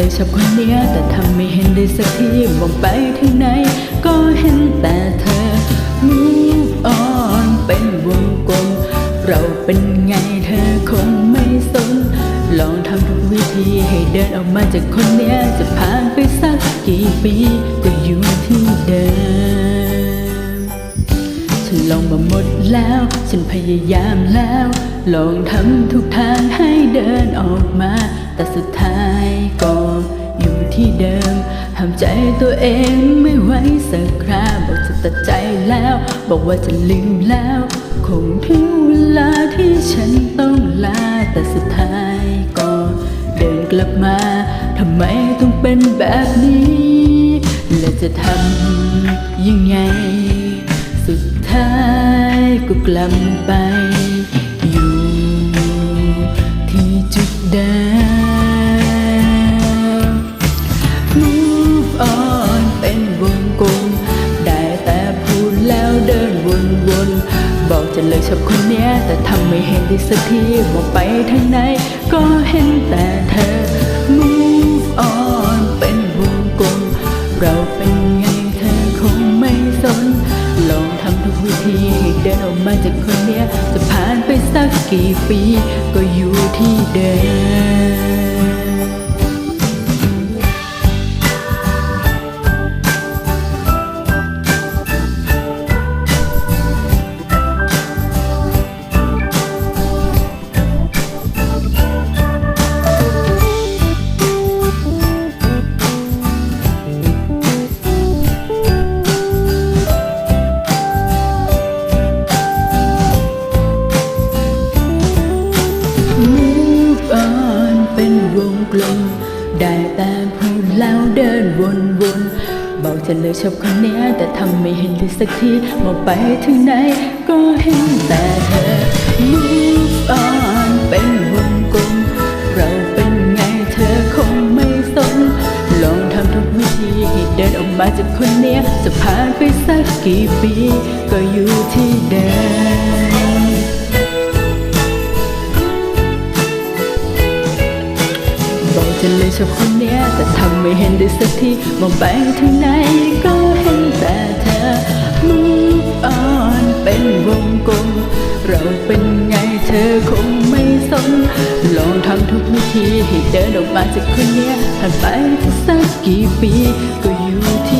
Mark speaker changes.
Speaker 1: เลยชอบคนเนี้ยแต่ทำไม่เห็นได้สักทีมองไปทางไหน ก็เห็นแต่เธอ Move on เป็นวงกลม เราเป็นไงเธอคงไม่สน ลองทำทุกวิธีให้เดินออกมาจากคนเนี้ยจะผ่านไปสักกี่ปีก็อยู่ที่เดิม ฉันลองมาหมดแล้ว ฉันพยายามแล้ว ลองทำทุกทางให้เดินออกมา แต่สุดท้ายก็อยู่ที่เดิมห้ามใจตัวเองไม่ไหวสักคราบอกจะตัดใจแล้ว บอกว่าจะลืมแล้ว คงถึงเวลาที่ฉันต้องลาแต่สุดท้ายก็เดินกลับมาทำไมต้องเป็นแบบนี้ และจะทำยังไง สุดท้ายก็กลับไป อยู่ที่จุดเดิม เลิกชอบคนเนี้ย แต่ทำไม่เห็นได้สักทีบอกไปทางไหน ก็เห็นแต่เธอ Move on เป็นวงกลม เราเป็นไงเธอคงไม่สน ลองทำทุกวิธีให้เดินออกมาจากคนเนี้ย จะผ่านไปสักกี่ปี ก็อยู่ที่เดิม วงกลม ได้แต่พูดแล้วเดินวนๆบอกจะเลิกชอบคนนี้แต่ทำไม่เห็นได้สักทีมองไปถึงไหนก็เห็นแต่เธอ Move on เป็นวงกลม เราเป็นไงเธอคงไม่สน ลองทำทุกวิธีให้เดินออกมาจากคนนี้จะผ่านไปสักกี่ปี ก็อยู่ที่เดิม บอกจะเลยชอบคนเนี้ย แต่ทำไม่เห็นได้สักที มองไปทางไหนก็เห็นแต่เธอ Move on เป็นวงกลม เราเป็นไงเธอคงไม่สน ลองทำทุกวิธีให้เดินออกมาจากคนเนี้ยผ่านไปสักกี่ปีก็อยู่ที่